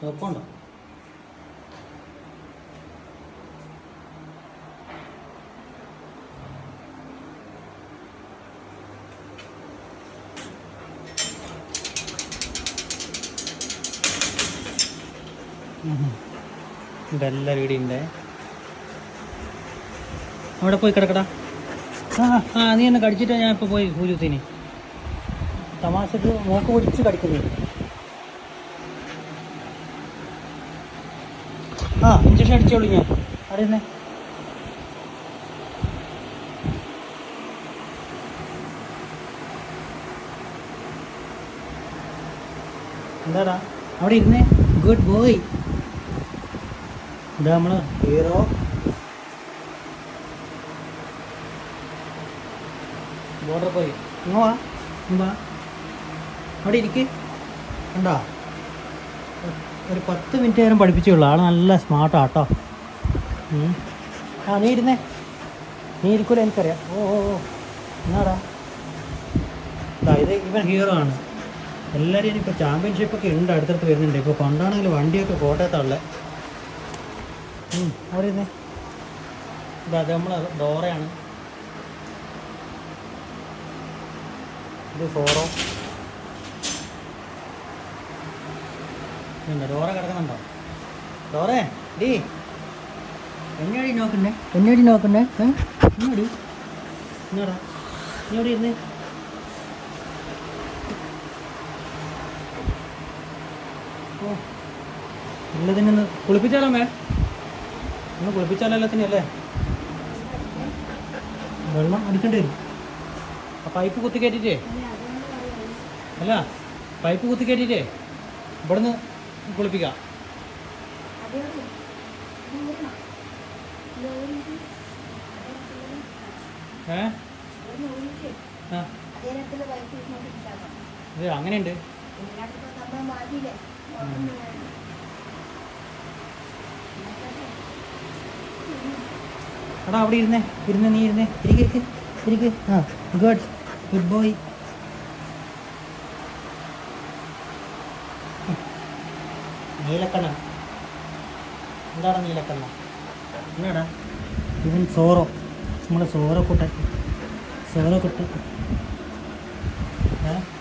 കുഴപ്പമുണ്ടോ ഇതെല്ലാം ഇവിടെ ഉണ്ട് അവിടെ പോയി കിടക്കടാ. ആ നീ എന്നെ കടിച്ചിട്ടാ ഞാൻ ഇപ്പോൾ പോയി കൂലിത്തിന് തമാശക്ക് മൂക്ക് പിടിച്ച് കടിക്കുന്നു. ആ ഇഞ്ചക്ഷൻ അടിച്ചോളൂ ഞാൻ. അറിയുന്നേ എന്താടാ? അവിടെ ഇരുന്നേ? ഗുഡ് ബോയ് ഇതാ നമ്മൾ ഹീറോ ബോർഡർ പോയി. ഇങ്ങോ വാ. അവിടെ ഇരിക്ക്. കണ്ടോ? ഒരു പത്ത് മിനിറ്റ് നേരം പഠിപ്പിച്ചുള്ളൂ ആൾ നല്ല സ്മാർട്ടാട്ടോ ആ നീ ഇരുന്നേ. നീ ഇരിക്കൂല എനിക്കറിയാം. ഓ ഓ ഓ. എന്നാടാ? ഇത് ഇവൻ ഹീറോ ആണ്. എല്ലാവരും ഇനിയിപ്പോൾ ചാമ്പ്യൻഷിപ്പ് ഒക്കെ ഉണ്ട് അടുത്തടുത്ത് വരുന്നുണ്ട്. ഇപ്പോൾ പണ്ടാണെങ്കിൽ വണ്ടിയൊക്കെ കോട്ടയത്തുള്ളത് അവിടെ ഇരുന്നേ. ഇതാ നമ്മൾ ഡോറയാണ് ഇത് ഫോറോ പിന്നെ ഡോറ കിടക്കുന്നുണ്ടോ? ഡോറേ ഡീ എന്നടി നോക്കണ്ടേ എന്നടി നോക്കണ്ടേ എന്നോടി എന്നോടാ എന്നോടി ഇരുന്ന്? ഓ എല്ലാത്തിനൊന്ന് കുളിപ്പിച്ചാലോ മേ? ഒന്ന് കുളിപ്പിച്ചാലോ എല്ലാത്തിനും അല്ലേ? വെള്ളം അടിക്കേണ്ടി വരും. ആ പൈപ്പ് കുത്തി കയറ്റിട്ടേ അല്ല പൈപ്പ് കുത്തി കയറ്റിട്ടേ ഇവിടുന്ന് കുളിപ്പിക്കാം. ഏ? അങ്ങനെയുണ്ട്. എടാ അവിടെ ഇരുന്നേ ഇരുന്ന് നീ ഇരുന്നേ. ഇരിക്ക് ഇരിക്ക്. ആ ഗുഡ് ഗുഡ് ബോയ് നീലക്കണ്ണ എന്താണ് നീലക്കണ്ണൻ? എന്നാടാ ഇവൻ സോറോ. നമ്മുടെ സോറോ കുട്ടൻ. സോറോ കുട്ടൻ. ഏ?